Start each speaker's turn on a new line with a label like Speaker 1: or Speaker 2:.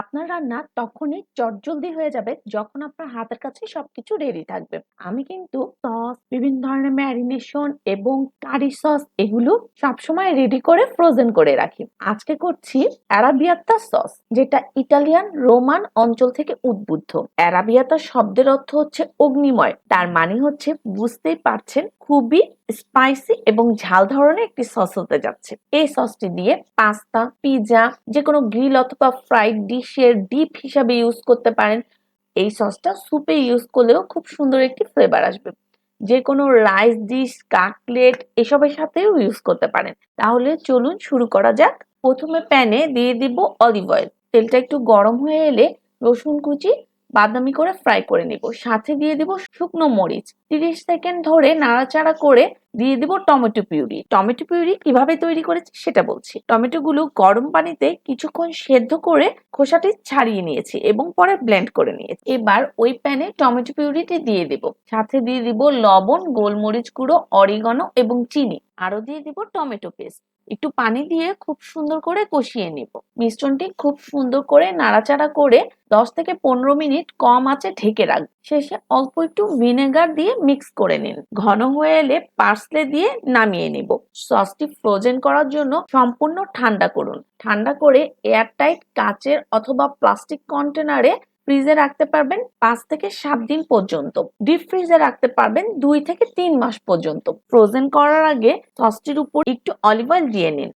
Speaker 1: আপনার রান্না তখনই চটজলদি হয়ে যাবে যখন আপনার হাতের কাছে সবকিছু রেডি থাকবে। আমি কিন্তু সস বিভিন্ন ধরনের ম্যারিনেশন এবং কারি সস এগুলো সবসময় রেডি করে ফ্রোজেন করে রাখি। আজকে করছি অ্যারাবিয়াত্তা সস যেটা ইটালিয়ান রোমান অঞ্চল থেকে উদ্বুদ্ধ। অ্যারাবিয়াতা শব্দের অর্থ হচ্ছে অগ্নিময়, তার মানে হচ্ছে বুঝতেই পারছেন খুবই স্পাইসি এবং ঝাল ধরনের একটি সস হতে যাচ্ছে। এই সসটি দিয়ে পাস্তা পিৎজা যে কোনো গ্রিল অথবা ফ্রাইড ডিশের ডিপ হিসাবে ইউজ করতে পারেন। এই সসটা স্যুপে ইউজ করলেও খুব সুন্দর একটি ফ্লেভার আসবে। যে কোনো রাইস ডিশ কাটলেট এসবের সাথেও ইউজ করতে পারেন। তাহলে চলুন শুরু করা যাক। প্রথমে প্যানে দিয়ে দিব অলিভ অয়েল তেলটা একটু গরম হয়ে এলে রসুন কুচি বাদামি করে ফ্রাই করে নিব। সাথে দিয়ে দিব শুকনো মরিচ। তিরিশ সেকেন্ড ধরে নাড়াচাড়া করে দিয়ে দিব টমেটো পিউরি। টমেটো পিউরি কীভাবে তৈরি করেছি সেটা বলছি। টমেটো গুলো গরম পানিতে কিছুক্ষণ সেদ্ধ করে খোসাটি ছাড়িয়ে নিয়েছি এবং পরে ব্লেন্ড করে নিয়েছি। এবার ওই প্যানে টমেটো পিউরিটি দিয়ে দিব। সাথে দিয়ে দিব লবণ, গোলমরিচ গুঁড়ো, অরিগনো এবং চিনি। আরও দিয়ে দিব টমেটো পেস্ট। একটু পানি দিয়ে খুব সুন্দর করে কষিয়ে নিব। মিশ্রণটি খুব সুন্দর করে নাড়াচাড়া করে দশ থেকে পনেরো মিনিট কম আঁচে ঢেকে রাখবেন শেষে অল্প একটু ভিনেগার দিয়ে মিক্স করে নিন। ঘন হয়ে এলে পার্সলে দিয়ে নামিয়ে নিব। সসটি ফ্রোজেন করার জন্য সম্পূর্ণ ঠান্ডা করুন। ঠান্ডা করে এয়ারটাইট কাচের অথবা প্লাস্টিক কন্টেনারে ফ্রিজে রাখতে পারবেন পাঁচ থেকে সাত দিন পর্যন্ত। ডিপ ফ্রিজে রাখতে পারবেন দুই থেকে তিন মাস পর্যন্ত। ফ্রোজেন করার আগে সসটির উপর একটু অলিভ অয়েল দিয়ে নিন।